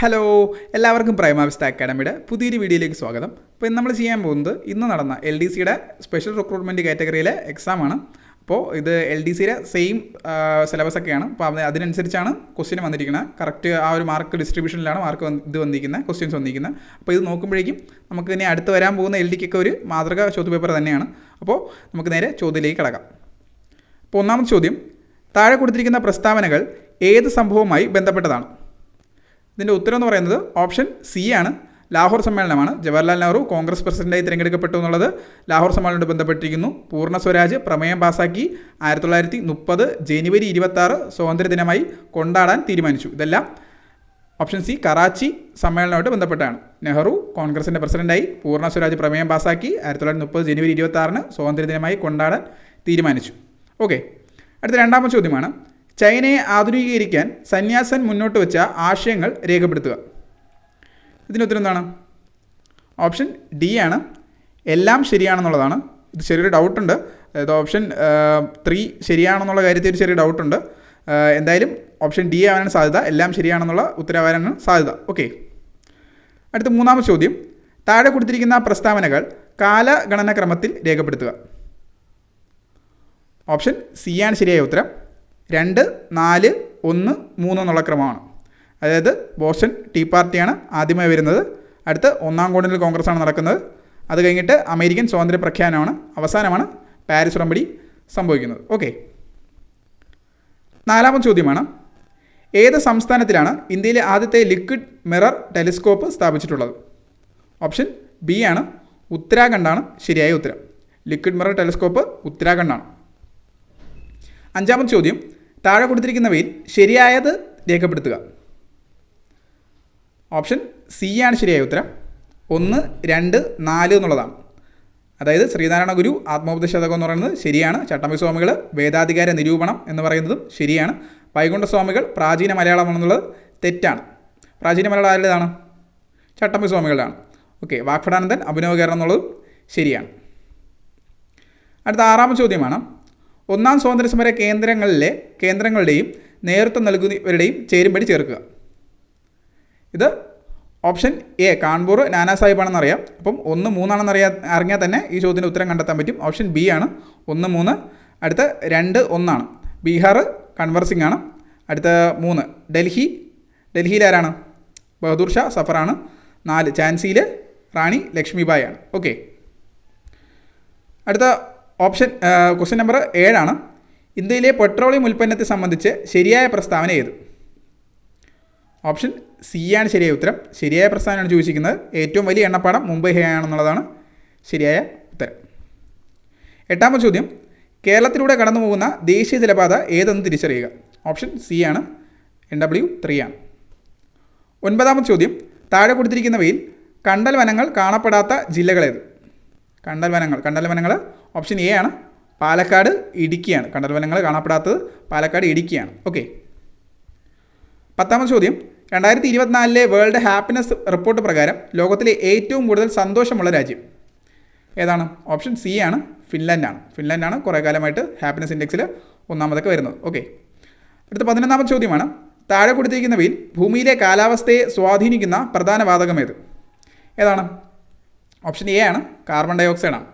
Hello എല്ലാവർക്കും പ്രൈമാവിസ്ത അക്കാഡമിയുടെ പുതിയൊരു വീഡിയോയിലേക്ക് സ്വാഗതം. അപ്പോൾ നമ്മൾ ചെയ്യാൻ പോകുന്നത് ഇന്ന് നടന്ന എൽ ഡി സിയുടെ സ്പെഷ്യൽ റിക്രൂട്ട്മെന്റ് കാറ്റഗറിയിലെ എക്സാമാണ് അപ്പോൾ ഇത് എൽ ഡി സിയുടെ സെയിം സിലബസ് ഒക്കെയാണ്. അപ്പോൾ അത് അതിനനുസരിച്ചാണ് ക്വസ്റ്റ്യൻ വന്നിരിക്കുന്നത്. കറക്റ്റ് ആ ഒരു മാർക്ക് ഡിസ്ട്രിബ്യൂഷനിലാണ് മാർക്ക് ഇത് വന്നിരിക്കുന്നത് ക്വസ്റ്റ്യൻസ് വന്നിരിക്കുന്നത്. അപ്പോൾ ഇത് നോക്കുമ്പോഴേക്കും നമുക്ക് ഇനി അടുത്ത് വരാൻ പോകുന്ന എൽ ഡിക്കൊക്കെ ഒരു മാതൃക ചോദ്യപേപ്പർ തന്നെയാണ്. അപ്പോൾ നമുക്ക് നേരെ ചോദ്യത്തിലേക്ക് കിടക്കാം. അപ്പോൾ ഒന്നാമത്തെ ചോദ്യം താഴെ കൊടുത്തിരിക്കുന്ന പ്രസ്താവനകൾ ഏത് സംഭവവുമായി ബന്ധപ്പെട്ടതാണ്? ഇതിന്റെ ഉത്തരം എന്ന് പറയുന്നത് ഓപ്ഷൻ സി ആണ്. ലാഹോർ സമ്മേളനമാണ്. ജവഹർലാൽ നെഹ്റു കോൺഗ്രസ് പ്രസിഡന്റായി തിരഞ്ഞെടുക്കപ്പെട്ടു എന്നുള്ളത് ലാഹോർ സമ്മേളനത്തോട് ബന്ധപ്പെട്ടിരിക്കുന്നു. പൂർണ സ്വരാജ് പ്രമേയം പാസാക്കി ആയിരത്തി തൊള്ളായിരത്തി മുപ്പത് ജനുവരി ഇരുപത്തി സ്വാതന്ത്ര്യദിനമായി കൊണ്ടാടാൻ തീരുമാനിച്ചു. ഇതെല്ലാം ഓപ്ഷൻ സി കറാച്ചി സമ്മേളനവുമായിട്ട് ബന്ധപ്പെട്ടാണ്. നെഹ്റു കോൺഗ്രസിന്റെ പ്രസിഡന്റായി പൂർണ സ്വരാജ് പ്രമേയം പാസാക്കി ആയിരത്തി തൊള്ളായിരത്തി മുപ്പത് ജനുവരി ഇരുപത്തി ആറിന് സ്വാതന്ത്ര്യദിനമായി കൊണ്ടാടാൻ തീരുമാനിച്ചു. ഓക്കെ. അടുത്ത രണ്ടാമത്തെ ചോദ്യമാണ്. ചൈനയെ ആധുനികീകരിക്കാൻ സന്യാസൻ മുന്നോട്ട് വെച്ച ആശയങ്ങൾ രേഖപ്പെടുത്തുക. ഇതിന് ഉത്തരം എന്താണ്? ഓപ്ഷൻ ഡി ആണ്. എല്ലാം ശരിയാണെന്നുള്ളതാണ്. ഇത് ചെറിയൊരു ഡൗട്ടുണ്ട്. അതായത് ഓപ്ഷൻ ത്രീ ശരിയാണെന്നുള്ള കാര്യത്തിൽ ഒരു ചെറിയ ഡൗട്ടുണ്ട്. എന്തായാലും ഓപ്ഷൻ ഡി ആവാനാണ് സാധ്യത. എല്ലാം ശരിയാണെന്നുള്ള ഉത്തരവാനാണ് സാധ്യത. ഓക്കെ. അടുത്ത മൂന്നാമത്തെ ചോദ്യം. താഴെ കൊടുത്തിരിക്കുന്ന പ്രസ്താവനകൾ കാലഗണന രേഖപ്പെടുത്തുക. ഓപ്ഷൻ സി ആണ് ശരിയായ ഉത്തരം. രണ്ട് നാല് ഒന്ന് മൂന്ന് എന്നുള്ള ക്രമമാണ്. അതായത് ബോസ്റ്റൺ ടീ പാർട്ടിയാണ് ആദ്യമായി വരുന്നത്. അടുത്ത് ഒന്നാം കോണിൽ കോൺഗ്രസ്സാണ് നടക്കുന്നത്. അത് കഴിഞ്ഞിട്ട് അമേരിക്കൻ സ്വാതന്ത്ര്യ പ്രഖ്യാപനമാണ്. അവസാനമാണ് പാരീസ് ഉടമ്പടി സംഭവിക്കുന്നത്. ഓക്കെ. നാലാമത്തെ ചോദ്യമാണ്. ഏത് സംസ്ഥാനത്തിലാണ് ഇന്ത്യയിലെ ആദ്യത്തെ ലിക്വിഡ് മിറർ ടെലിസ്കോപ്പ് സ്ഥാപിച്ചിട്ടുള്ളത്? ഓപ്ഷൻ ബി ആണ്. ഉത്തരാഖണ്ഡാണ്. ശരിയായ ഉത്തരം. ലിക്വിഡ് മിറർ ടെലിസ്കോപ്പ് ഉത്തരാഖണ്ഡാണ്. അഞ്ചാമത്തെ ചോദ്യം. താഴെ കൊടുത്തിരിക്കുന്നവയിൽ ശരിയായത് രേഖപ്പെടുത്തുക. ഓപ്ഷൻ സി ആണ് ശരിയായ ഉത്തരം. ഒന്ന് രണ്ട് നാല് എന്നുള്ളതാണ്. അതായത് ശ്രീനാരായണ ഗുരു ആത്മോപദേശതകം എന്ന് പറയുന്നത് ശരിയാണ്. ചട്ടമ്പി സ്വാമികൾ വേദാധികാര നിരൂപണം എന്ന് പറയുന്നതും ശരിയാണ്. വൈകുണ്ഠ സ്വാമികൾ പ്രാചീന മലയാളം എന്നുള്ളത് തെറ്റാണ്. പ്രാചീന മലയാളം ആരുടേതാണ് ചട്ടമ്പി സ്വാമികളുടെയാണ് ഓക്കെ വാക്ഫടാനന്ദൻ അഭിനവകരണം എന്നുള്ളതും ശരിയാണ്. അടുത്ത ആറാമത്തെ ചോദ്യമാണ്. ഒന്നാം സ്വാതന്ത്ര്യസമര കേന്ദ്രങ്ങളിലെ കേന്ദ്രങ്ങളുടെയും നേതൃത്വം നൽകുന്നവരുടെയും ചേരുംപടി ചേർക്കുക. ഇത് ഓപ്ഷൻ എ കാൺപൂർ നാനാ സാഹിബാണെന്ന് അറിയാം അപ്പം ഒന്ന് മൂന്നാണെന്ന് അറിയാ അറിഞ്ഞാൽ തന്നെ ഈ ചോദ്യത്തിന്റെ ഉത്തരം കണ്ടെത്താൻ പറ്റും. ഓപ്ഷൻ ബി ആണ്. ഒന്ന് മൂന്ന് അടുത്ത രണ്ട് ഒന്നാണ്. ബീഹാർ കൺവർസിംഗ് ആണ് അടുത്ത മൂന്ന് ഡൽഹി. ഡൽഹിയിൽ ആരാണ്? ബഹദൂർ ഷാ സഫറാണ്. നാല് ഝാൻസിയിൽ റാണി ലക്ഷ്മിബായി ആണ്. ഓക്കെ. അടുത്ത ഓപ്ഷൻ ക്വസ്റ്റ്യൻ നമ്പർ ഏഴാണ്. ഇന്ത്യയിലെ പെട്രോളിയം ഉൽപ്പന്നത്തെ സംബന്ധിച്ച് ശരിയായ പ്രസ്താവന ഏത്? ഓപ്ഷൻ സി ആണ് ശരിയായ ഉത്തരം. ശരിയായ പ്രസ്താവനയാണ് ചോദിച്ചിരിക്കുന്നത്. ഏറ്റവും വലിയ എണ്ണപ്പാടം മുംബൈ ആണെന്നുള്ളതാണ് ശരിയായ ഉത്തരം. എട്ടാമത്തെ ചോദ്യം. കേരളത്തിലൂടെ കടന്നു പോകുന്ന ദേശീയ ജലപാത ഏതെന്ന് തിരിച്ചറിയുക? ഓപ്ഷൻ സി ആണ്. എൻ ഡബ്ല്യു ത്രീ ആണ്. ഒൻപതാമത്തെ ചോദ്യം. താഴെ കൊടുത്തിരിക്കുന്നവയിൽ കണ്ടൽ വനങ്ങൾ കാണപ്പെടാത്ത ജില്ലകളേത്? കണ്ടൽ വനങ്ങൾ. കണ്ടൽ വനങ്ങൾ ഓപ്ഷൻ എ ആണ്. പാലക്കാട് ഇടുക്കിയാണ്. കണ്ടൽ വനങ്ങൾ കാണപ്പെടാത്തത് പാലക്കാട് ഇടുക്കിയാണ്. ഓക്കെ പത്താമത് ചോദ്യം. രണ്ടായിരത്തി ഇരുപത്തിനാലിലെ വേൾഡ് ഹാപ്പിനെസ് റിപ്പോർട്ട് പ്രകാരം ലോകത്തിലെ ഏറ്റവും കൂടുതൽ സന്തോഷമുള്ള രാജ്യം ഏതാണ്? ഓപ്ഷൻ സി ആണ്. ഫിൻലാൻഡാണ് ഫിൻലാൻഡാണ് കുറേ കാലമായിട്ട് ഹാപ്പിനെസ് ഇൻഡെക്സിൽ ഒന്നാമതൊക്കെ വരുന്നത്. ഓക്കെ അടുത്ത പതിനൊന്നാമത്തെ ചോദ്യമാണ്. താഴെ കൊടുത്തിരിക്കുന്നവയിൽ ഭൂമിയിലെ കാലാവസ്ഥയെ സ്വാധീനിക്കുന്ന പ്രധാന വാതകം ഏത്? ഏതാണ്? ഓപ്ഷൻ എ ആണ് കാർബൺ ഡൈ ആണ്.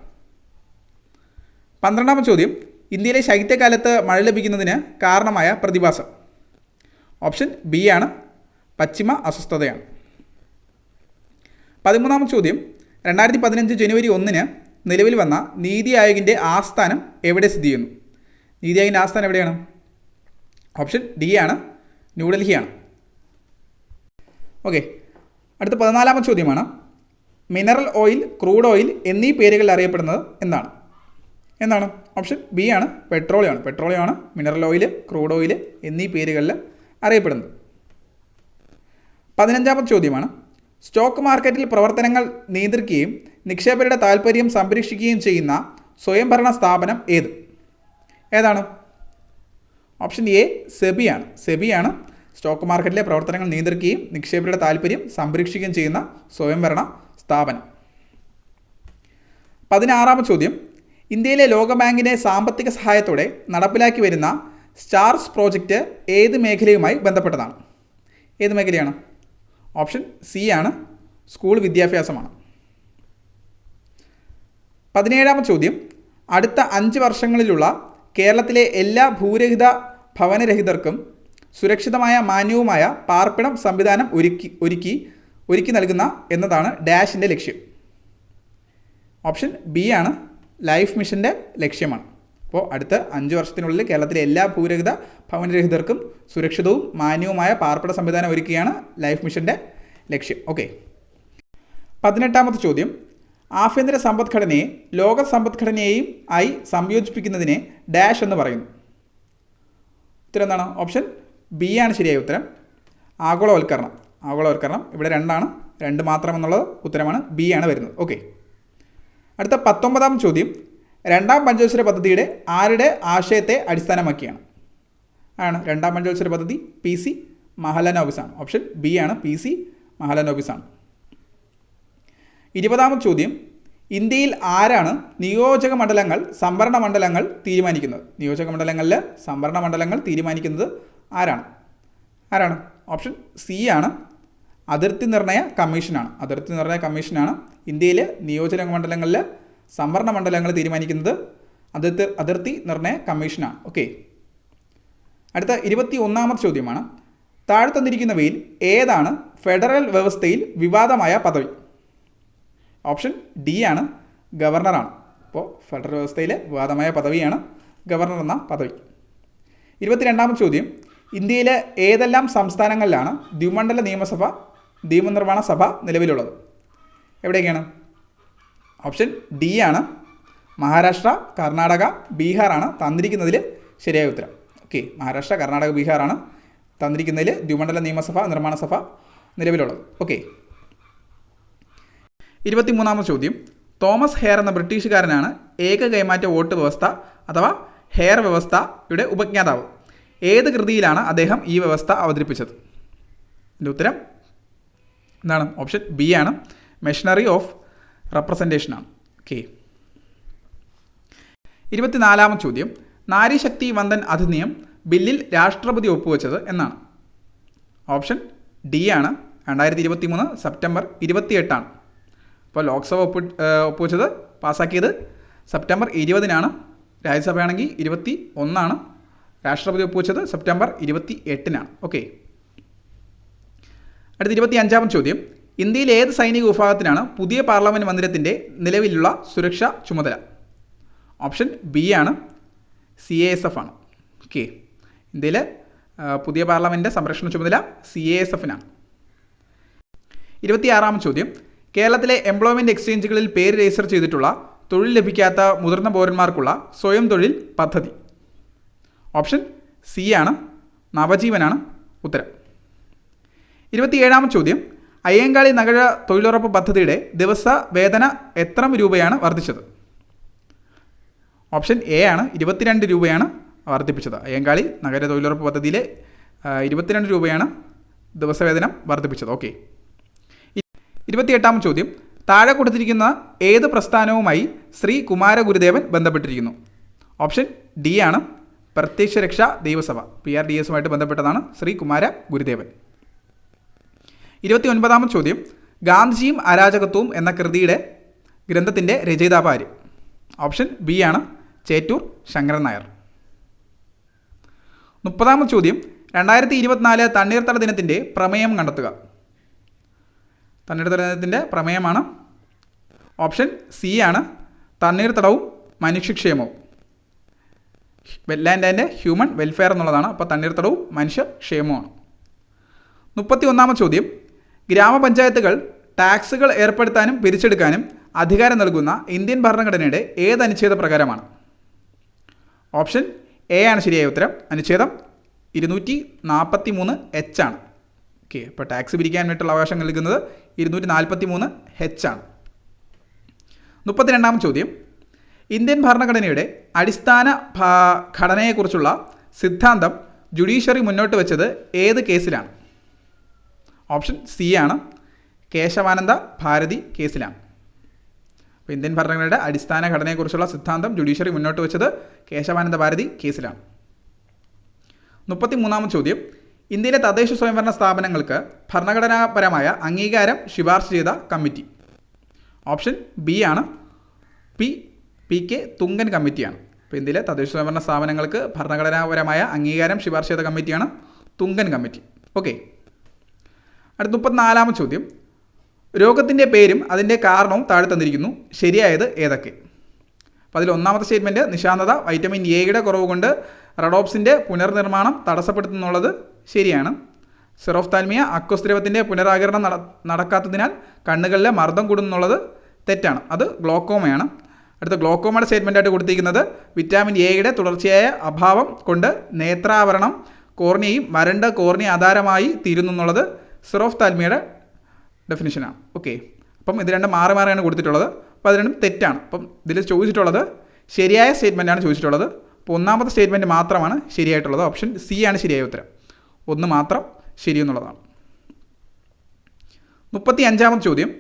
പന്ത്രണ്ടാമത്തെ ചോദ്യം ഇന്ത്യയിലെ ശൈത്യകാലത്ത് മഴ ലഭിക്കുന്നതിന് കാരണമായ പ്രതിഭാസം. ഓപ്ഷൻ ബി ആണ് പശ്ചിമ അസ്വസ്ഥതയാണ്. പതിമൂന്നാമത്തെ ചോദ്യം രണ്ടായിരത്തി പതിനഞ്ച് ജനുവരി ഒന്നിന് നിലവിൽ വന്ന നീതി ആയോഗിന്റെ ആസ്ഥാനം എവിടെ സ്ഥിതി ചെയ്യുന്നു? നീതി ആയോഗിന്റെ ആസ്ഥാനം എവിടെയാണ്? ഓപ്ഷൻ ഡി ആണ് ന്യൂഡൽഹിയാണ് ഓക്കെ അടുത്ത പതിനാലാമത്തെ ചോദ്യമാണ് മിനറൽ ഓയിൽ ക്രൂഡ് ഓയിൽ എന്നീ പേരുകളിൽ അറിയപ്പെടുന്നത് എന്താണ് എന്താണ്? ഓപ്ഷൻ ബി ആണ് പെട്രോളിയമാണ് പെട്രോളിയമാണ് മിനറൽ ഓയിൽ ക്രൂഡ് ഓയിൽ എന്നീ പേരുകളിൽ അറിയപ്പെടുന്നത്. പതിനഞ്ചാമത്തെ ചോദ്യമാണ്. സ്റ്റോക്ക് മാർക്കറ്റിൽ പ്രവർത്തനങ്ങൾ നിയന്ത്രിക്കുകയും നിക്ഷേപരുടെ താൽപ്പര്യം സംരക്ഷിക്കുകയും ചെയ്യുന്ന സ്വയംഭരണ സ്ഥാപനം ഏത്? ഏതാണ്? ഓപ്ഷൻ എ സെബിയാണ് സെബിയാണ് സ്റ്റോക്ക് മാർക്കറ്റിലെ പ്രവർത്തനങ്ങൾ നിയന്ത്രിക്കുകയും നിക്ഷേപരുടെ താൽപ്പര്യം സംരക്ഷിക്കുകയും ചെയ്യുന്ന സ്വയംഭരണ സ്ഥാപനം. പതിനാറാമത് ചോദ്യം. ഇന്ത്യയിലെ ലോകബാങ്കിന്റെ സാമ്പത്തിക സഹായത്തോടെ നടപ്പിലാക്കി വരുന്ന സ്റ്റാർസ് പ്രോജക്റ്റ് ഏത് മേഖലയുമായി ബന്ധപ്പെട്ടതാണ്? ഏത് മേഖലയാണ്? ഓപ്ഷൻ സി ആണ്. സ്കൂൾ വിദ്യാഭ്യാസമാണ്. പതിനേഴാമത് ചോദ്യം. അടുത്ത അഞ്ച് വർഷങ്ങളിലുള്ള കേരളത്തിലെ എല്ലാ ഭൂരഹിത ഭവനരഹിതർക്കും സുരക്ഷിതമായ മാന്യവുമായ പാർപ്പിടം സംവിധാനം ഒരുക്കി ഒരുക്കി ഒരുക്കി നൽകുന്ന എന്നതാണ് ഡാഷിന്റെ ലക്ഷ്യം. ഓപ്ഷൻ ബി ആണ് ലൈഫ് മിഷന്റെ ലക്ഷ്യമാണ്. അപ്പോൾ അടുത്ത അഞ്ച് വർഷത്തിനുള്ളിൽ കേരളത്തിലെ എല്ലാ ഭൂരഹിത ഭവനരഹിതർക്കും സുരക്ഷിതവും മാന്യവുമായ പാർപ്പിട സംവിധാനം ഒരുക്കുകയാണ് ലൈഫ് മിഷന്റെ ലക്ഷ്യം. ഓക്കെ. പതിനെട്ടാമത്തെ ചോദ്യം. ആഭ്യന്തര സമ്പദ്ഘടനയെ ലോക സമ്പദ്ഘടനയെയും ആയി സംയോജിപ്പിക്കുന്നതിനെ ഡാഷ് എന്ന് പറയുന്നു. ഉത്തരം എന്താണ്? ഓപ്ഷൻ ബി ആണ് ശരിയായ ഉത്തരം. ആഗോളവൽക്കരണം. ആഗോളവൽക്കരണം. ഇവിടെ രണ്ടാണ്. രണ്ട് മാത്രം എന്നുള്ളത് ഉത്തരമാണ്. ബി ആണ് വരുന്നത്. ഓക്കെ. അടുത്ത പത്തൊമ്പതാം ചോദ്യം. രണ്ടാം പഞ്ചവത്സര പദ്ധതിയുടെ ആരുടെ ആശയത്തെ അടിസ്ഥാനമാക്കിയാണ്? ആണ് രണ്ടാം പഞ്ചവത്സര പദ്ധതി പി സി മഹലനോബിസാണ് ഓപ്ഷൻ ബി ആണ് പി സി മഹലനോബിസാണ് ഇരുപതാമത് ചോദ്യം. ഇന്ത്യയിൽ ആരാണ് നിയോജക മണ്ഡലങ്ങൾ സംവരണ മണ്ഡലങ്ങൾ തീരുമാനിക്കുന്നത്? നിയോജക മണ്ഡലങ്ങളിൽ സംവരണ മണ്ഡലങ്ങൾ തീരുമാനിക്കുന്നത് ആരാണ്? ആരാണ്? ഓപ്ഷൻ സി ആണ്. അതിർത്തി നിർണയ കമ്മീഷനാണ്. അതിർത്തി നിർണയ കമ്മീഷനാണ് ഇന്ത്യയിലെ നിയോജക മണ്ഡലങ്ങളിൽ സംവരണ മണ്ഡലങ്ങൾ തീരുമാനിക്കുന്നത്. അതിർത്തി അതിർത്തി നിർണയ കമ്മീഷനാണ്. ഓക്കെ. അടുത്ത ഇരുപത്തി ഒന്നാമത്തെ ചോദ്യമാണ്. താഴെ തന്നിരിക്കുന്നവയിൽ ഏതാണ് ഫെഡറൽ വ്യവസ്ഥയിൽ വിവാദമായ പദവി? ഓപ്ഷൻ ഡി ആണ് ഗവർണറാണ്. അപ്പോൾ ഫെഡറൽ വ്യവസ്ഥയിലെ വിവാദമായ പദവിയാണ് ഗവർണർ എന്ന പദവി. ഇരുപത്തിരണ്ടാമത്തെ ചോദ്യം. ഇന്ത്യയിലെ ഏതെല്ലാം സംസ്ഥാനങ്ങളിലാണ് ദ്വിമണ്ഡല നിയമസഭ നിയമനിർമ്മാണ സഭ നിലവിലുള്ളത്. എവിടെയൊക്കെയാണ്? ഓപ്ഷൻ ഡി ആണ്. മഹാരാഷ്ട്ര കർണാടക ബീഹാറാണ് തന്നിരിക്കുന്നതിൽ ശരിയായ ഉത്തരം. ഓക്കെ മഹാരാഷ്ട്ര കർണാടക ബീഹാറാണ് തന്നിരിക്കുന്നതിൽ ദ്വിമണ്ഡല നിയമസഭ നിർമ്മാണ സഭ നിലവിലുള്ളത്. ഓക്കെ. ഇരുപത്തിമൂന്നാമത് ചോദ്യം. തോമസ് ഹെയർ എന്ന ബ്രിട്ടീഷുകാരനാണ് ഏക കൈമാറ്റ വോട്ട് വ്യവസ്ഥ അഥവാ ഹെയർ വ്യവസ്ഥയുടെ ഉപജ്ഞാതാവ്. ഏത് കൃതിയിലാണ് അദ്ദേഹം ഈ വ്യവസ്ഥ അവതരിപ്പിച്ചത്? ഇതിന്റെ ഉത്തരം എന്താണ് ഓപ്ഷൻ ബി ആണ്. മെഷീനറി ഓഫ് റെപ്രസെന്റേഷനാണ് ഓക്കെ ഇരുപത്തിനാലാമത് ചോദ്യം. നാരീശക്തി വന്ദൻ അധിനിയം ബില്ലിൽ രാഷ്ട്രപതി ഒപ്പുവെച്ചത് എന്നാണ്. ഓപ്ഷൻ ഡി ആണ്. രണ്ടായിരത്തി ഇരുപത്തി മൂന്ന് സെപ്റ്റംബർ ഇരുപത്തിയെട്ടാണ്. അപ്പോൾ ലോക്സഭ ഒപ്പ് ഒപ്പുവെച്ചത് പാസ്സാക്കിയത് സെപ്റ്റംബർ ഇരുപതിനാണ്. രാജ്യസഭയാണെങ്കിൽ ഇരുപത്തി ഒന്നാണ് രാഷ്ട്രപതി ഒപ്പുവെച്ചത് സെപ്റ്റംബർ ഇരുപത്തി എട്ടിനാണ് ഓക്കെ അടുത്ത ഇരുപത്തി അഞ്ചാമത് ചോദ്യം. ഇന്ത്യയിൽ ഏത് സൈനിക വിഭാഗത്തിനാണ് പുതിയ പാർലമെന്റ് മന്ദിരത്തിന്റെ നിലവിലുള്ള സുരക്ഷാ ചുമതല? ഓപ്ഷൻ ബി ആണ്. സി എ എസ് എഫ് ആണ്. ഓക്കെ. ഇന്ത്യയിലെ പുതിയ പാർലമെന്റ് സംരക്ഷണ ചുമതല സി എ എസ് എഫിനാണ് ഇരുപത്തിയാറാം ചോദ്യം. കേരളത്തിലെ എംപ്ലോയ്മെന്റ് എക്സ്ചേഞ്ചുകളിൽ പേര് രജിസ്റ്റർ ചെയ്തിട്ടുള്ള തൊഴിൽ ലഭിക്കാത്ത മുതിർന്ന പൗരന്മാർക്കുള്ള സ്വയം തൊഴിൽ പദ്ധതി. ഓപ്ഷൻ സി ആണ്. നവജീവനാണ് ഉത്തരം. ഇരുപത്തിയേഴാം ചോദ്യം. അയ്യങ്കാളി നഗര തൊഴിലുറപ്പ് പദ്ധതിയുടെ ദിവസ വേതന എത്ര രൂപയാണ് വർദ്ധിച്ചത്? ഓപ്ഷൻ എ ആണ്. ഇരുപത്തിരണ്ട് രൂപയാണ് വർദ്ധിപ്പിച്ചത്. അയ്യങ്കാളി നഗര തൊഴിലുറപ്പ് പദ്ധതിയിലെ ഇരുപത്തിരണ്ട് രൂപയാണ് ദിവസവേതനം വർദ്ധിപ്പിച്ചത്. ഓക്കെ. ഇരുപത്തിയെട്ടാം ചോദ്യം. താഴെ കൊടുത്തിരിക്കുന്ന ഏത് പ്രസ്ഥാനവുമായി ശ്രീ കുമാരഗുരുദേവൻ ബന്ധപ്പെട്ടിരിക്കുന്നു? ഓപ്ഷൻ ഡി ആണ്. പ്രത്യക്ഷ രക്ഷാ ദൈവസഭ. പി ആർ ഡി എസുമായിട്ട് ബന്ധപ്പെട്ടതാണ് ശ്രീ കുമാര ഗുരുദേവൻ ഇരുപത്തി ഒൻപതാമത് ചോദ്യം. ഗാന്ധിജിയും അരാജകത്വവും എന്ന കൃതിയുടെ ഗ്രന്ഥത്തിന്റെ രചയിതാവ് ആര്? ഓപ്ഷൻ ബി ആണ് ചേറ്റൂർ ശങ്കരൻ നായർ. മുപ്പതാമത് ചോദ്യം. രണ്ടായിരത്തി ഇരുപത്തിനാല് തണ്ണീർത്തട ദിനത്തിന്റെ പ്രമേയം കണ്ടെത്തുക. തണ്ണീർത്തട ദിനത്തിന്റെ പ്രമേയമാണ്. ഓപ്ഷൻ സി ആണ് തണ്ണീർത്തടവും മനുഷ്യക്ഷേമവും. വെല്ലാൻഡ് ആൻഡ് ഹ്യൂമൻ വെൽഫെയർ എന്നുള്ളതാണ്. അപ്പോൾ തണ്ണീർത്തടവും മനുഷ്യക്ഷേമവുമാണ്. മുപ്പത്തി ഒന്നാമത് ചോദ്യം. ഗ്രാമപഞ്ചായത്തുകൾ ടാക്സുകൾ ഏർപ്പെടുത്താനും പിരിച്ചെടുക്കാനും അധികാരം നൽകുന്ന ഇന്ത്യൻ ഭരണഘടനയുടെ ഏത് അനുച്ഛേദ പ്രകാരമാണ്. ഓപ്ഷൻ എ ആണ് ശരിയായ ഉത്തരം. അനുച്ഛേദം ഇരുന്നൂറ്റി നാൽപ്പത്തി മൂന്ന് എച്ച് ആണ്. ഓക്കെ അപ്പോൾ ടാക്സ് പിരിക്കാൻ വേണ്ടിയിട്ടുള്ള അവകാശം നൽകുന്നത് ഇരുന്നൂറ്റി നാൽപ്പത്തി മൂന്ന് എച്ച് ആണ്. മുപ്പത്തിരണ്ടാം ചോദ്യം. ഇന്ത്യൻ ഭരണഘടനയുടെ അടിസ്ഥാന ഘടനയെക്കുറിച്ചുള്ള സിദ്ധാന്തം ജുഡീഷ്യറി മുന്നോട്ട് വെച്ചത് ഏത് കേസിലാണ്? ഓപ്ഷൻ സി ആണ്. കേശവാനന്ദ ഭാരതി കേസിലാണ് അപ്പോൾ ഇന്ത്യൻ ഭരണഘടനയുടെ അടിസ്ഥാന ഘടനയെക്കുറിച്ചുള്ള സിദ്ധാന്തം ജുഡീഷ്യറി മുന്നോട്ട് വെച്ചത് കേശവാനന്ദ ഭാരതി കേസിലാണ് മുപ്പത്തി മൂന്നാമത് ചോദ്യം. ഇന്ത്യയിലെ തദ്ദേശ സ്വയംഭരണ സ്ഥാപനങ്ങൾക്ക് ഭരണഘടനാപരമായ അംഗീകാരം ശുപാർശ ചെയ്ത കമ്മിറ്റി. ഓപ്ഷൻ ബി ആണ്. പി പി കെ തുങ്കൻ കമ്മിറ്റിയാണ്. അപ്പോൾ ഇന്ത്യയിലെ തദ്ദേശ സ്വയംഭരണ സ്ഥാപനങ്ങൾക്ക് ഭരണഘടനാപരമായ അംഗീകാരം ശുപാർശ ചെയ്ത കമ്മിറ്റിയാണ് തുങ്കൻ കമ്മിറ്റി. ഓക്കെ. അടുത്ത മുപ്പത്തിനാലാമത് ചോദ്യം. രോഗത്തിന്റെ പേരും അതിന്റെ കാരണവും താഴെ തന്നിരിക്കുന്നു. ശരിയായത് ഏതൊക്കെ? അപ്പോൾ അതിൽ ഒന്നാമത്തെ സ്റ്റേറ്റ്മെന്റ് നിശാന്തത വൈറ്റമിൻ എയുടെ കുറവ് കൊണ്ട് റഡോപ്സിന്റെ പുനർനിർമ്മാണം തടസ്സപ്പെടുത്തുന്നുള്ളത് ശരിയാണ്. സെറോഫ്താൽമിയ അക്വസ് ദ്രവത്തിന്റെ പുനരാകരണം നട നടക്കാത്തതിനാൽ കണ്ണുകളിലെ മർദ്ദം കൂടുന്നുള്ളത് തെറ്റാണ്. അത് ഗ്ലോക്കോമയാണ്. അടുത്ത ഗ്ലോക്കോമയുടെ സ്റ്റേറ്റ്മെന്റ് ആയിട്ട് കൊടുത്തിരിക്കുന്നത് വിറ്റാമിൻ എയുടെ തുടർച്ചയായ അഭാവം കൊണ്ട് നേത്രാവരണം കോർണിയയും വരണ്ട കോർണിയ ആധാരമായി തീരുന്നു എന്നുള്ളത് സെറോഫ്താൽമിയയുടെ ഡെഫിനിഷനാണ് ഓക്കെ അപ്പം ഇത് രണ്ടും മാറി മാറിയാണ് കൊടുത്തിട്ടുള്ളത്. അപ്പോൾ അത് രണ്ടും തെറ്റാണ്. അപ്പം ഇതിൽ ചോദിച്ചിട്ടുള്ളത് ശരിയായ സ്റ്റേറ്റ്മെന്റാണ് ചോദിച്ചിട്ടുള്ളത്. അപ്പോൾ ഒന്നാമത്തെ സ്റ്റേറ്റ്മെന്റ് മാത്രമാണ് ശരിയായിട്ടുള്ളത്. ഓപ്ഷൻ സി ആണ് ശരിയായ ഉത്തരം. ഒന്ന് മാത്രം ശരിയെന്നുള്ളതാണ് മുപ്പത്തി അഞ്ചാമത്തെ ചോദ്യം.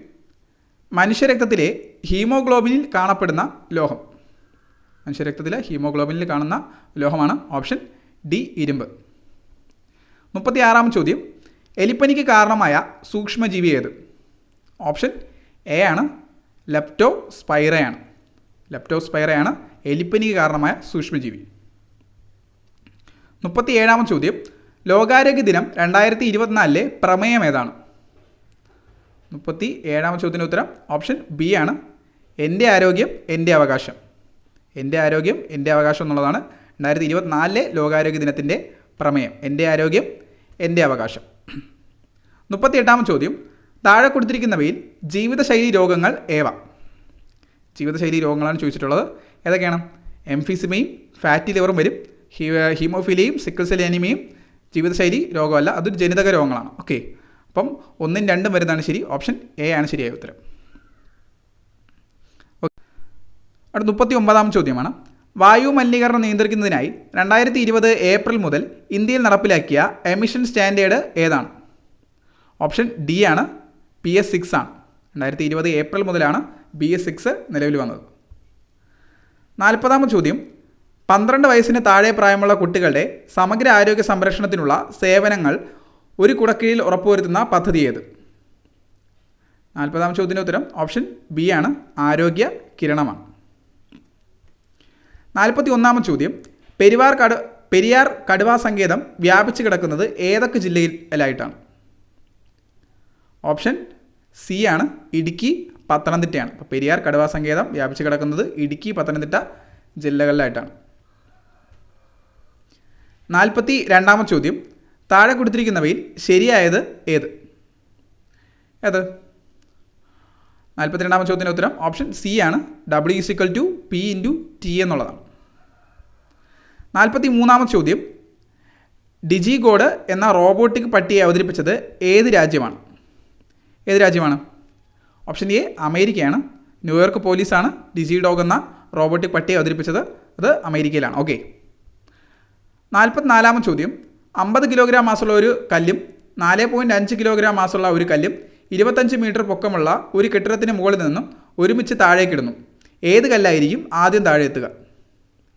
മനുഷ്യരക്തത്തിലെ ഹീമോഗ്ലോബിനിൽ കാണപ്പെടുന്ന ലോഹം. മനുഷ്യരക്തത്തിലെ ഹീമോഗ്ലോബിനിൽ കാണുന്ന ലോഹമാണ് ഓപ്ഷൻ ഡി ഇരുമ്പ്. മുപ്പത്തി ആറാമത്തെ ചോദ്യം. എലിപ്പനിക്ക് കാരണമായ സൂക്ഷ്മജീവി ഏത്? ഓപ്ഷൻ എ ആണ് ലെപ്റ്റോ സ്പൈറയാണ് ലെപ്റ്റോ സ്പൈറയാണ് എലിപ്പനിക്ക് കാരണമായ സൂക്ഷ്മജീവി. മുപ്പത്തി ഏഴാമത് ചോദ്യം ലോകാരോഗ്യ ദിനം രണ്ടായിരത്തി ഇരുപത്തിനാലിലെ പ്രമേയം ഏതാണ്? മുപ്പത്തി ഏഴാമത് ചോദ്യത്തിന്റെ ഉത്തരം ഓപ്ഷൻ ബി ആണ് എന്റെ ആരോഗ്യം എന്റെ അവകാശം. എന്റെ ആരോഗ്യം എന്റെ അവകാശം എന്നുള്ളതാണ് രണ്ടായിരത്തി ഇരുപത്തിനാലിലെ ലോകാരോഗ്യ ദിനത്തിന്റെ പ്രമേയം. എന്റെ ആരോഗ്യം എന്റെ അവകാശം. മുപ്പത്തി എട്ടാമത് ചോദ്യം. താഴെ കൊടുത്തിരിക്കുന്നവയിൽ ജീവിതശൈലി രോഗങ്ങൾ ഏവ? ജീവിതശൈലി രോഗങ്ങളാണ് ചോദിച്ചിട്ടുള്ളത്. ഏതൊക്കെയാണ്? എംഫിസിമയും ഫാറ്റി ലിവറും വരും. ഹീമോഫിലിയും സിക്കിൾ സെൽ ജീവിതശൈലി രോഗമല്ല അതൊരു ജനിതക രോഗങ്ങളാണ്. ഓക്കെ. അപ്പം ഒന്നും രണ്ടും വരുന്നതാണ് ശരി. ഓപ്ഷൻ എ ആണ് ശരിയായ ഉത്തരം. ഓക്കെ. അടുത്ത മുപ്പത്തി ഒമ്പതാം ചോദ്യമാണ്. വായു മലിനീകരണം നിയന്ത്രിക്കുന്നതിനായി രണ്ടായിരത്തി ഇരുപത് ഏപ്രിൽ മുതൽ ഇന്ത്യയിൽ നടപ്പിലാക്കിയ എമിഷൻ സ്റ്റാൻഡേർഡ് ഏതാണ്? ഓപ്ഷൻ ഡി ആണ് പി എസ് സിക്സ് ആണ്. രണ്ടായിരത്തി ഇരുപത് ഏപ്രിൽ മുതലാണ് ബി എസ് സിക്സ് നിലവിൽ വന്നത്. നാൽപ്പതാമത് ചോദ്യം പന്ത്രണ്ട് വയസ്സിന് താഴെ പ്രായമുള്ള കുട്ടികളുടെ സമഗ്ര ആരോഗ്യ സംരക്ഷണത്തിനുള്ള സേവനങ്ങൾ ഒരു കുടക്കീഴിൽ ഉറപ്പുവരുത്തുന്ന പദ്ധതി ഏത്? നാൽപ്പതാം ചോദ്യത്തിന്റെ ഉത്തരം ഓപ്ഷൻ ബി ആണ് ആരോഗ്യ കിരണമാണ്. നാൽപ്പത്തി ഒന്നാമത് ചോദ്യം പെരിവാർ കടു പെരിയാർ കടുവാ സങ്കേതം വ്യാപിച്ചു കിടക്കുന്നത് ഏതൊക്കെ ജില്ലയിലായിട്ടാണ് ഓപ്ഷൻ സി ആണ് ഇടുക്കി പത്തനംതിട്ടയാണ്. അപ്പോൾ പെരിയാർ കടുവാ സങ്കേതം വ്യാപിച്ച് കിടക്കുന്നത് ഇടുക്കി പത്തനംതിട്ട ജില്ലകളിലായിട്ടാണ്. നാൽപ്പത്തി രണ്ടാമത് ചോദ്യം താഴെ കൊടുത്തിരിക്കുന്നവയിൽ ശരിയായത് ഏത്? ഏത്? നാൽപ്പത്തി രണ്ടാമത് ചോദ്യത്തിന്റെ ഉത്തരം ഓപ്ഷൻ സി ആണ് W is equal to P into T എന്നുള്ളതാണ്. നാൽപ്പത്തി മൂന്നാമത് ചോദ്യം ഡിജി ഗോഡ് എന്ന റോബോട്ടിക് പട്ടിയെ അവതരിപ്പിച്ചത് ഏത് രാജ്യമാണ്? ഏത് രാജ്യമാണ്? ഓപ്ഷൻ എ അമേരിക്കയാണ്. ന്യൂയോർക്ക് പോലീസാണ്. ഡിജി ഡോഗ് എന്ന റോബോട്ടിക് പട്ടിയെ അവതരിപ്പിച്ചത് അത് അമേരിക്കയിലാണ്. ഓക്കെ നാൽപ്പത്തിനാലാമത് ചോദ്യം. അമ്പത് കിലോഗ്രാം മാസമുള്ള ഒരു കല്ലും നാല് പോയിന്റ് അഞ്ച് കിലോഗ്രാം മാസമുള്ള ഒരു കല്ലും ഇരുപത്തഞ്ച് മീറ്റർ പൊക്കമുള്ള ഒരു കെട്ടിടത്തിന് മുകളിൽ നിന്നും ഒരുമിച്ച് താഴേക്കിടുന്നു ഏത് കല്ലായിരിക്കും ആദ്യം താഴെ എത്തുക?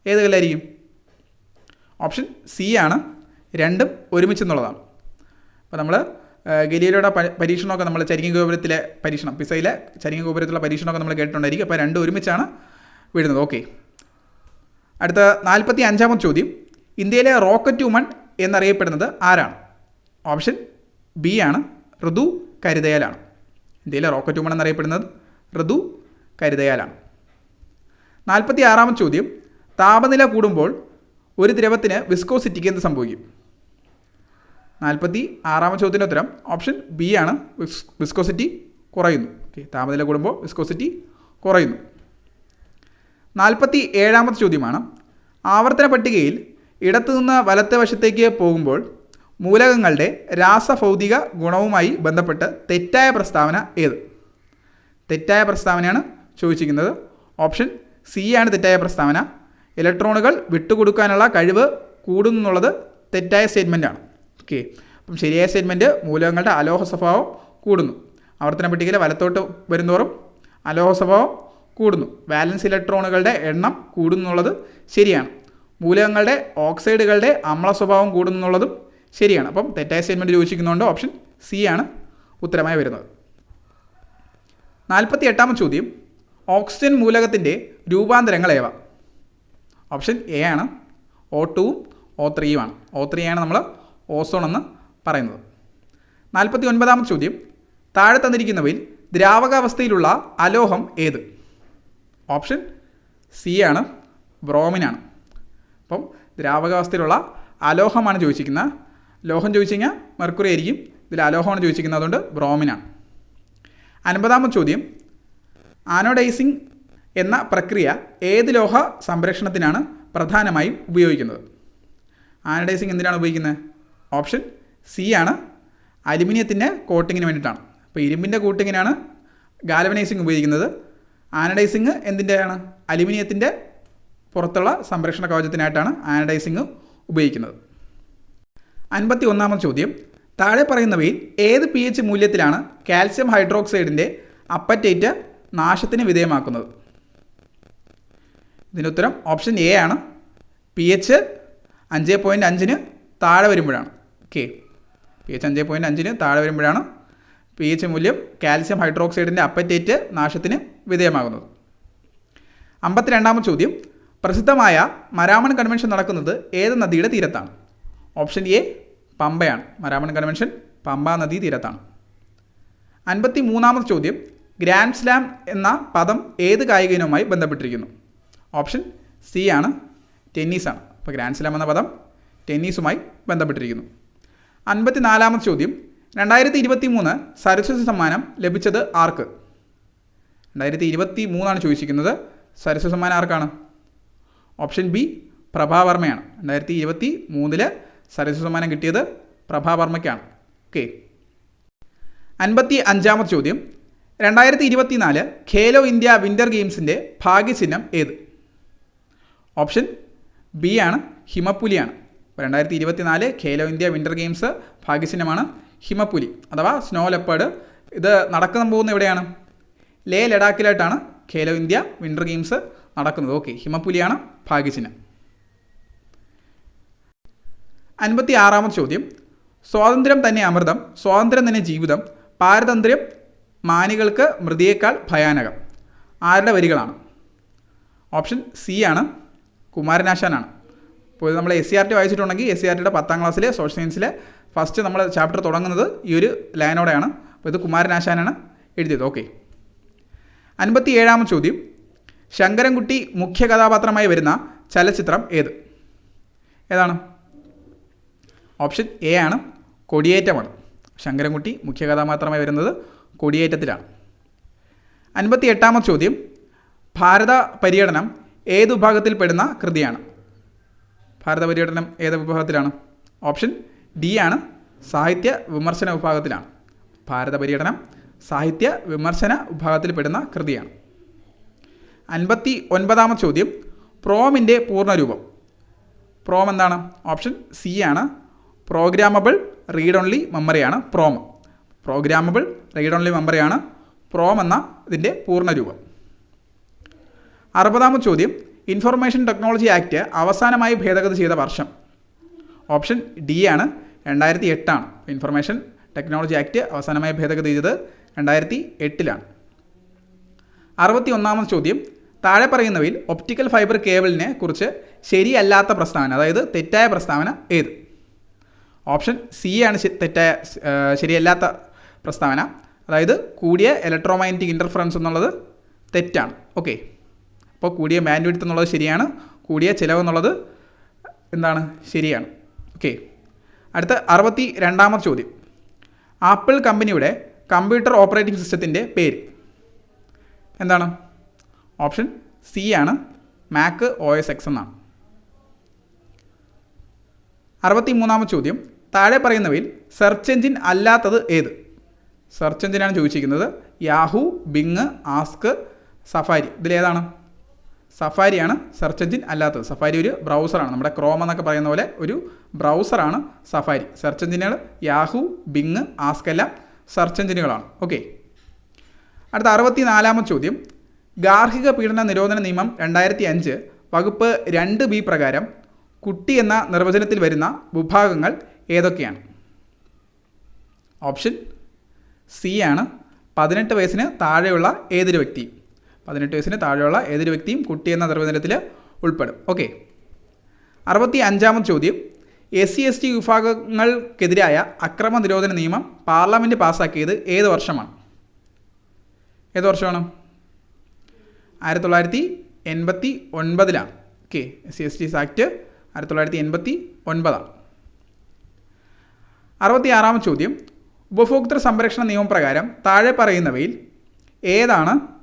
ഏത് കല്ലായിരിക്കും? ഓപ്ഷൻ സി ആണ്. രണ്ടും ഒരുമിച്ച് എന്നുള്ളതാണ്. അപ്പോൾ നമ്മൾ ഗലീലയുടെ പരീക്ഷണമൊക്കെ നമ്മൾ ചരിങ്ങ ഗോപുരത്തിലെ പരീക്ഷണം പിസയിലെ ചരിങ്ങ ഗോപുരത്തിലുള്ള പരീക്ഷണമൊക്കെ നമ്മൾ കേട്ടിട്ടുണ്ടായിരിക്കും. അപ്പോൾ രണ്ടും ഒരുമിച്ചാണ് വീഴുന്നത് ഓക്കെ. അടുത്ത നാൽപ്പത്തി അഞ്ചാമത് ചോദ്യം. ഇന്ത്യയിലെ റോക്കറ്റ് വുമൺ എന്നറിയപ്പെടുന്നത് ആരാണ്? ഓപ്ഷൻ ബി ആണ് ഋതു കരുതയാലാണ്. ഇന്ത്യയിലെ റോക്കറ്റ് വുമൺ എന്നറിയപ്പെടുന്നത് ഋതു കരുതയാലാണ്. നാൽപ്പത്തി ആറാമത് ചോദ്യം. താപനില കൂടുമ്പോൾ ഒരു ദ്രവത്തിന് വിസ്കോസിറ്റിക്ക് എന്ത് സംഭവിക്കും? നാൽപ്പത്തി ആറാമത്തെ ചോദ്യത്തിന്റെ ഉത്തരം ഓപ്ഷൻ ബി ആണ്. വിസ്കോസിറ്റി കുറയുന്നു. ഓക്കെ താപനില കൂടുമ്പോൾ വിസ്കോസിറ്റി കുറയുന്നു. നാൽപ്പത്തി ഏഴാമത്തെ ചോദ്യമാണ്. ആവർത്തന പട്ടികയിൽ ഇടത്തുനിന്ന് വലത്തെ വശത്തേക്ക് പോകുമ്പോൾ മൂലകങ്ങളുടെ രാസഭൗതിക ഗുണവുമായി ബന്ധപ്പെട്ട് തെറ്റായ പ്രസ്താവന ഏത്? തെറ്റായ പ്രസ്താവനയാണ് ചോദിച്ചിരിക്കുന്നത്. ഓപ്ഷൻ സി ആണ് തെറ്റായ പ്രസ്താവന. ഇലക്ട്രോണുകൾ വിട്ടുകൊടുക്കാനുള്ള കഴിവ് കൂടുന്നുള്ളത് തെറ്റായ സ്റ്റേറ്റ്മെന്റാണ് ഓക്കെ അപ്പം ശരിയായ സ്റ്റേറ്റ്മെന്റ് മൂലകങ്ങളുടെ അലോഹ സ്വഭാവം കൂടുന്നു. ആവർത്തന പട്ടികയിൽ വലത്തോട്ട് വരുന്തോറും അലോഹ സ്വഭാവം കൂടുന്നു. വാലൻസ് ഇലക്ട്രോണുകളുടെ എണ്ണം കൂടുന്നുള്ളത് ശരിയാണ്. മൂലകങ്ങളുടെ ഓക്സൈഡുകളുടെ അമ്ല സ്വഭാവം കൂടുന്നുള്ളതും ശരിയാണ്. അപ്പം തെറ്റായ സ്റ്റേറ്റ്മെന്റ് ചോദിച്ചിരിക്കുന്നതുകൊണ്ട് ഓപ്ഷൻ സി ആണ് ഉത്തരമായി വരുന്നത്. നാൽപ്പത്തി എട്ടാമത് ചോദ്യം. ഓക്സിജൻ മൂലകത്തിന്റെ രൂപാന്തരങ്ങൾ ഏവ? ഓപ്ഷൻ എ ആണ്. ഒ ടുവും ഒ ത്രീയുമാണ് ഒ ത്രീ ആണ്. നമ്മൾ ഓസോൺ എന്ന് പറയുന്നത്. നാൽപ്പത്തി ഒൻപതാമത്തെ ചോദ്യം. താഴെ തന്നിരിക്കുന്നവയിൽ ദ്രാവകാവസ്ഥയിലുള്ള അലോഹം ഏത്? ഓപ്ഷൻ സി ആണ് ബ്രോമിനാണ് അപ്പം ദ്രാവകാവസ്ഥയിലുള്ള അലോഹമാണ് ചോദിച്ചിരിക്കുന്നത് ലോഹം ചോദിച്ചു കഴിഞ്ഞാൽ മെർക്കുറി ആയിരിക്കും. ഇതിൽ അലോഹമാണ് ചോദിച്ചിരിക്കുന്നത് അതുകൊണ്ട് ബ്രോമിനാണ് അൻപതാമത് ചോദ്യം. ആനോഡൈസിങ് എന്ന പ്രക്രിയ ഏത് ലോഹ സംരക്ഷണത്തിനാണ് പ്രധാനമായും ഉപയോഗിക്കുന്നത്? ആനഡൈസിങ് എന്തിനാണ് ഉപയോഗിക്കുന്നത്? ഓപ്ഷൻ സി ആണ്. അലുമിനിയത്തിന്റെ കോട്ടിങ്ങിന് വേണ്ടിയിട്ടാണ്. അപ്പോൾ ഇരുമ്പിന്റെ കോട്ടിങ്ങിനാണ് ഗാലവനൈസിങ് ഉപയോഗിക്കുന്നത്. ആനഡൈസിങ് എന്തിന്റെയാണ് അലുമിനിയത്തിന്റെ പുറത്തുള്ള സംരക്ഷണ കവചത്തിനായിട്ടാണ് ആനഡൈസിങ് ഉപയോഗിക്കുന്നത്. അൻപത്തി ഒന്നാമത് ചോദ്യം. താഴെ പറയുന്നവയിൽ ഏത് പി എച്ച് മൂല്യത്തിലാണ് കാൽസ്യം ഹൈഡ്രോക്സൈഡിന്റെ അപ്പറ്റേറ്റ് നാശത്തിന് വിധേയമാക്കുന്നത്? ഇതിന്റെ ഉത്തരം ഓപ്ഷൻ എ ആണ്. പി എച്ച് അഞ്ച് പോയിന്റ് അഞ്ചിന് താഴെ വരുമ്പോഴാണ്. ഓക്കെ പി എച്ച് അഞ്ച് പോയിന്റ് അഞ്ചിന് താഴെ വരുമ്പോഴാണ് പി എച്ച് മൂല്യം കാൽസ്യം ഹൈഡ്രോക്സൈഡിന്റെ അപ്പറ്റേറ്റ് നാശത്തിന് വിധേയമാകുന്നത്. അമ്പത്തിരണ്ടാമത് ചോദ്യം. പ്രസിദ്ധമായ മരാമൺ കൺവെൻഷൻ നടക്കുന്നത് ഏത് നദിയുടെ തീരത്താണ്? ഓപ്ഷൻ എ പമ്പയാണ്. മരാമൺ കൺവെൻഷൻ പമ്പ നദി തീരത്താണ്. അൻപത്തി മൂന്നാമത് ചോദ്യം. ഗ്രാൻഡ് സ്ലാം എന്ന പദം ഏത് കായിക ഇനവുമായി ബന്ധപ്പെട്ടിരിക്കുന്നു? ഓപ്ഷൻ സി ആണ്. ടെന്നീസാണ് അപ്പോൾ ഗ്രാൻഡ് സ്ലാം എന്ന പദം ടെന്നീസുമായി ബന്ധപ്പെട്ടിരിക്കുന്നു. അൻപത്തി നാലാമത് ചോദ്യം. രണ്ടായിരത്തി ഇരുപത്തി മൂന്ന് സരസ്വതി സമ്മാനം ലഭിച്ചത് ആർക്ക്? രണ്ടായിരത്തി ഇരുപത്തി മൂന്നാണ് ചോദിച്ചിരിക്കുന്നത്. സരസ്വതി സമ്മാനം ആർക്കാണ്? ഓപ്ഷൻ ബി പ്രഭാവർമ്മയാണ് രണ്ടായിരത്തി ഇരുപത്തി മൂന്നിൽ സരസ്വതി സമ്മാനം കിട്ടിയത് പ്രഭാവർമ്മയ്ക്കാണ് ഓക്കെ. അൻപത്തി അഞ്ചാമത് ചോദ്യം. രണ്ടായിരത്തി ഇരുപത്തിനാല് ഖേലോ ഇന്ത്യ വിന്റർ ഗെയിംസിന്റെ ഭാഗ്യചിഹ്നം ഏത്? ഓപ്ഷൻ ബി ആണ് ഹിമപ്പുലിയാണ്. രണ്ടായിരത്തി ഇരുപത്തിനാല് ഖേലോ ഇന്ത്യ വിന്റർ ഗെയിംസ് ഭാഗ്യചിഹ്നമാണ് ഹിമപുലി അഥവാ സ്നോ ലെപ്പേഡ് ഇത് നടക്കുന്ന പോകുന്ന എവിടെയാണ്? ലേ ലഡാക്കിലായിട്ടാണ് ഖേലോ ഇന്ത്യ വിന്റർ ഗെയിംസ് നടക്കുന്നത്. ഓക്കെ ഹിമപ്പുലിയാണ് ഭാഗ്യചിഹ്നം. അൻപത്തി ആറാമത് ചോദ്യം. സ്വാതന്ത്ര്യം തന്നെ അമൃതം സ്വാതന്ത്ര്യം തന്നെ ജീവിതം പാരതന്ത്ര്യം മാനികൾക്ക് മൃതിയേക്കാൾ ഭയാനകം. ആരുടെ വരികളാണ്? ഓപ്ഷൻ സി ആണ് കുമാരനാശാനാണ്. ഇപ്പോൾ നമ്മൾ എസ് സി ആർ ടി വായിച്ചിട്ടുണ്ടെങ്കിൽ എസ് സി ആർ ടിയുടെ പത്താം ക്ലാസ്സിലെ സോഷ്യൽ സയൻസിലെ ഫസ്റ്റ് നമ്മൾ ചാപ്റ്റർ തുടങ്ങുന്നത് ഈ ഒരു ലൈനോടെയാണ് അപ്പോൾ ഇത് കുമാരനാശാനാണ് എഴുതിയത്. ഓക്കെ അൻപത്തി ഏഴാമത് ചോദ്യം. ശങ്കരൻകുട്ടി മുഖ്യ കഥാപാത്രമായി വരുന്ന ചലച്ചിത്രം ഏത്? ഏതാണ്? ഓപ്ഷൻ എ ആണ്. കൊടിയേറ്റമാണ്. ശങ്കരൻകുട്ടി മുഖ്യ കഥാപാത്രമായി വരുന്നത് കൊടിയേറ്റത്തിലാണ്. അൻപത്തി എട്ടാമത് ചോദ്യം. ഭാരത പര്യടനം ഏത് വിഭാഗത്തിൽപ്പെടുന്ന കൃതിയാണ്? ഭാരത പര്യടനം ഏത് വിഭാഗത്തിലാണ്? ഓപ്ഷൻ ഡി ആണ് സാഹിത്യ വിമർശന വിഭാഗത്തിലാണ്. ഭാരത പര്യടനം സാഹിത്യ വിമർശന വിഭാഗത്തിൽപ്പെടുന്ന കൃതിയാണ്. അൻപത്തി ഒൻപതാമത് ചോദ്യം പ്രോമിന്റെ പൂർണരൂപം. പ്രോം എന്താണ്? ഓപ്ഷൻ സി ആണ്. പ്രോഗ്രാമബിൾ റീഡ് ഓൺലി മെമ്മറിയാണ് പ്രോം. പ്രോഗ്രാമബിൾ റീഡ് ഓൺലി മെമ്മറിയാണ് പ്രോം എന്ന ഇതിന്റെ പൂർണരൂപം. അറുപതാമത് ചോദ്യം ഇൻഫർമേഷൻ ടെക്നോളജി ആക്ട് അവസാനമായി ഭേദഗതി ചെയ്ത വർഷം. ഓപ്ഷൻ ഡി ആണ് രണ്ടായിരത്തി എട്ടാണ് ഇൻഫർമേഷൻ ടെക്നോളജി ആക്ട് അവസാനമായി ഭേദഗതി ചെയ്തത് രണ്ടായിരത്തി എട്ടിലാണ് അറുപത്തി ഒന്നാമത് ചോദ്യം. താഴെ പറയുന്നവയിൽ ഒപ്റ്റിക്കൽ ഫൈബർ കേബിളിനെ കുറിച്ച് ശരിയല്ലാത്ത പ്രസ്താവന അതായത് തെറ്റായ പ്രസ്താവന ഏത്? ഓപ്ഷൻ സി ആണ് തെറ്റായ ശരിയല്ലാത്ത പ്രസ്താവന. അതായത് കൂടിയ ഇലക്ട്രോമാഗ്നറ്റിക് ഇന്റർഫറൻസ് എന്നുള്ളത് തെറ്റാണ്. ഓക്കെ അപ്പോൾ കൂടിയ ബാൻഡ്വിഡ്ത്ത് എന്നുള്ളത് ശരിയാണ് കൂടിയ ചിലവ് എന്നുള്ളത് എന്താണ്? ശരിയാണ്. ഓക്കെ അടുത്ത അറുപത്തി രണ്ടാമത്തെ ചോദ്യം. ആപ്പിൾ കമ്പനിയുടെ കമ്പ്യൂട്ടർ ഓപ്പറേറ്റിംഗ് സിസ്റ്റത്തിന്റെ പേര്. എന്താണ്? ഓപ്ഷൻ സി ആണ്. മാക്ക് ഒ എസ് എക്സ് എന്നാണ്. അറുപത്തി മൂന്നാമത്തെ ചോദ്യം. താഴെ പറയുന്നവയിൽ സെർച്ച് എഞ്ചിൻ അല്ലാത്തത് ഏത്? സെർച്ച് എഞ്ചിനാണ് ചോദിച്ചിരിക്കുന്നത്. യാഹു ബിങ് ആസ്ക് സഫാരി ഇതിലേതാണ്? സഫാരിയാണ് സെർച്ച് എഞ്ചിൻ അല്ലാത്തത്. സഫാരി ഒരു ബ്രൗസറാണ് നമ്മുടെ ക്രോം എന്നൊക്കെ പറയുന്ന പോലെ ഒരു ബ്രൗസറാണ് സഫാരി. സെർച്ച് എഞ്ചിനുകൾ യാഹു ബിങ് ആസ്ക് എല്ലാം സെർച്ച് എഞ്ചിനുകളാണ് ഓക്കെ അടുത്ത അറുപത്തി നാലാമത് ചോദ്യം. ഗാർഹിക പീഡന നിരോധന നിയമം രണ്ടായിരത്തി അഞ്ച് വകുപ്പ് രണ്ട് ബി പ്രകാരം കുട്ടി എന്ന നിർവചനത്തിൽ വരുന്ന വിഭാഗങ്ങൾ ഏതൊക്കെയാണ്? ഓപ്ഷൻ സി ആണ്. പതിനെട്ട് വയസ്സിന് താഴെയുള്ള ഏതൊരു വ്യക്തിയും പതിനെട്ട് വയസ്സിന് താഴെയുള്ള ഏതൊരു വ്യക്തിയും കുട്ടി എന്ന നിർവചനത്തിൽ ഉൾപ്പെടും. ഓക്കെ അറുപത്തി അഞ്ചാമത് ചോദ്യം. എസ് സി എസ് ടി വിഭാഗങ്ങൾക്കെതിരായ അക്രമ നിരോധന നിയമം പാർലമെന്റ് പാസ്സാക്കിയത് ഏത് വർഷമാണ്? ഏത് വർഷമാണ്? ആയിരത്തി തൊള്ളായിരത്തി എൺപത്തി ഒൻപതിലാണ് okay S C S T act ആയിരത്തി തൊള്ളായിരത്തി എൺപത്തി ഒൻപതാണ് അറുപത്തി ആറാമത് ചോദ്യം. ഉപഭോക്തൃ സംരക്ഷണ നിയമപ്രകാരം താഴെ പറയുന്നവയിൽ ഏതാണ്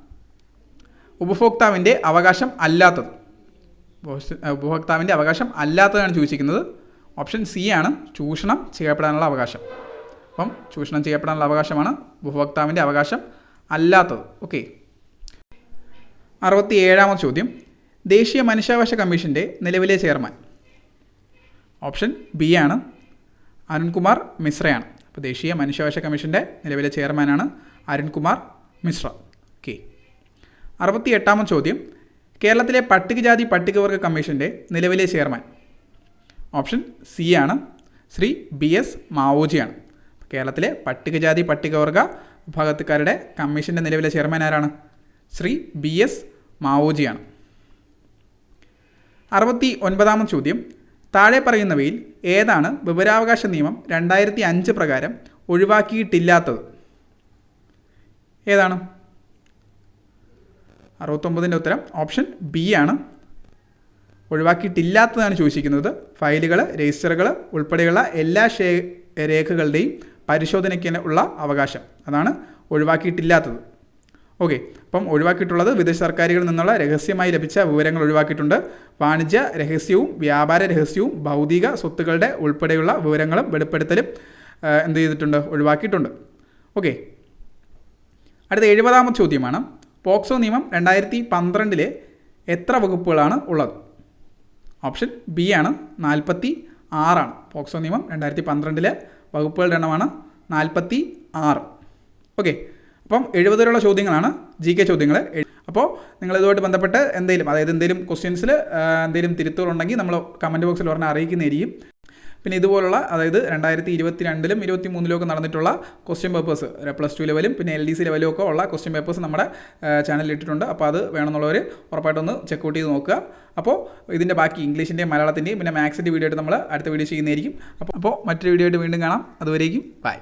ഉപഭോക്താവിന്റെ അവകാശം അല്ലാത്തത്. ഉപഭോക്ത- ഉപഭോക്താവിന്റെ അവകാശം അല്ലാത്തതാണ് ചോദിച്ചിരിക്കുന്നത്. ഓപ്ഷൻ സി ആണ് ചൂഷണം ചെയ്യപ്പെടാനുള്ള അവകാശം. അപ്പം ചൂഷണം ചെയ്യപ്പെടാനുള്ള അവകാശമാണ് ഉപഭോക്താവിന്റെ അവകാശം അല്ലാത്തത്. ഓക്കെ അറുപത്തി ഏഴാമത് ചോദ്യം. ദേശീയ മനുഷ്യാവകാശ കമ്മീഷന്റെ നിലവിലെ ചെയർമാൻ. ഓപ്ഷൻ ബി ആണ് അരുൺകുമാർ മിശ്രയാണ്. അപ്പോൾ ദേശീയ മനുഷ്യാവകാശ കമ്മീഷന്റെ നിലവിലെ ചെയർമാനാണ് അരുൺകുമാർ മിശ്ര. അറുപത്തി എട്ടാമത് ചോദ്യം. കേരളത്തിലെ പട്ടികജാതി പട്ടികവർഗ കമ്മീഷന്റെ നിലവിലെ ചെയർമാൻ. ഓപ്ഷൻ സി ആണ്. ശ്രീ ബി എസ് മാവോജിയാണ്. കേരളത്തിലെ പട്ടികജാതി പട്ടികവർഗ വിഭാഗത്തുകാരുടെ കമ്മീഷന്റെ നിലവിലെ ചെയർമാൻ ആരാണ്? ശ്രീ ബി എസ് മാവോജിയാണ്. അറുപത്തി ഒൻപതാമത് ചോദ്യം. താഴെ പറയുന്നവയിൽ ഏതാണ് വിവരാവകാശ നിയമം രണ്ടായിരത്തി അഞ്ച് പ്രകാരം ഒഴിവാക്കിയിട്ടില്ലാത്തത്? ഏതാണ്? അറുപത്തൊമ്പതിന്റെ ഉത്തരം ഓപ്ഷൻ ബി ആണ്. ഒഴിവാക്കിയിട്ടില്ലാത്തതാണ് ചോദിച്ചിരിക്കുന്നത്. ഫയലുകൾ രജിസ്റ്ററുകൾ ഉൾപ്പെടെയുള്ള എല്ലാ ഷേ രേഖകളുടെയും പരിശോധനയ്ക്ക് ഉള്ള അവകാശം. അതാണ് ഒഴിവാക്കിയിട്ടില്ലാത്തത്. ഓക്കെ അപ്പം ഒഴിവാക്കിയിട്ടുള്ളത് വിദേശ സർക്കാരുകളിൽ നിന്നുള്ള രഹസ്യമായി ലഭിച്ച വിവരങ്ങൾ ഒഴിവാക്കിയിട്ടുണ്ട്. വാണിജ്യ രഹസ്യവും വ്യാപാര രഹസ്യവും ഭൗതിക സ്വത്തുക്കളുടെ ഉൾപ്പെടെയുള്ള വിവരങ്ങളും വെളിപ്പെടുത്തലും എന്ത് ചെയ്തിട്ടുണ്ട്? ഒഴിവാക്കിയിട്ടുണ്ട്. ഓക്കെ. അടുത്ത എഴുപതാമത് ചോദ്യമാണ്. പോക്സോ നിയമം രണ്ടായിരത്തി പന്ത്രണ്ടിലെ എത്ര വകുപ്പുകളാണ് ഉള്ളത്? ഓപ്ഷൻ ബി ആണ് നാൽപ്പത്തി ആറാണ്. പോക്സോ നിയമം രണ്ടായിരത്തി പന്ത്രണ്ടിലെ വകുപ്പുകളുടെ എണ്ണമാണ് നാൽപ്പത്തി ആറ്. ഓക്കെ അപ്പം എഴുപത് ചോദ്യങ്ങളാണ് ജി കെ ചോദ്യങ്ങൾ അപ്പോൾ നിങ്ങൾ ഇതുമായിട്ട് ബന്ധപ്പെട്ട് എന്തെങ്കിലും അതായത് എന്തെങ്കിലും ക്വസ്റ്റ്യൻസിൽ എന്തെങ്കിലും തിരുത്തുകളുണ്ടെങ്കിൽ നമ്മൾ കമന്റ് ബോക്സിൽ പറഞ്ഞാൽ അറിയിക്കുന്നതായിരിക്കും പിന്നെ ഇതുപോലുള്ള അതായത് രണ്ടായിരത്തി ഇരുപത്തി രണ്ടിലും ഇരുപത്തി മൂന്നിലും നടന്നിട്ടുള്ള ക്വസ്റ്റ്യൻ പേപ്പേഴ്സ് പ്ലസ് ടു ലെവലും പിന്നെ എൽ ഡി സി ലെവലും ഒക്കെ ഉള്ള ക്വസ്റ്റ്യൻ പേപ്പേഴ്സ് നമ്മുടെ ചാനലിൽ ഇട്ടിട്ടുണ്ട്. അപ്പോൾ അത് വേണമെന്നുള്ളവർ ഉറപ്പായിട്ടൊന്ന് ചെക്ക് ഔട്ട് ചെയ്ത് നോക്കുക. അപ്പോൾ ഇതിന്റെ ബാക്കി ഇംഗ്ലീഷിന്റെയും മലയാളത്തിന്റെയും പിന്നെ മാത്സിന്റെ വീഡിയോ ആയിട്ട് നമ്മൾ അടുത്ത വീഡിയോ ചെയ്യുന്നതായിരിക്കും. അപ്പോൾ അപ്പോൾ മറ്റൊരു വീഡിയോ ആയിട്ട് വീണ്ടും കാണാം. അതുവരേക്കും ബൈ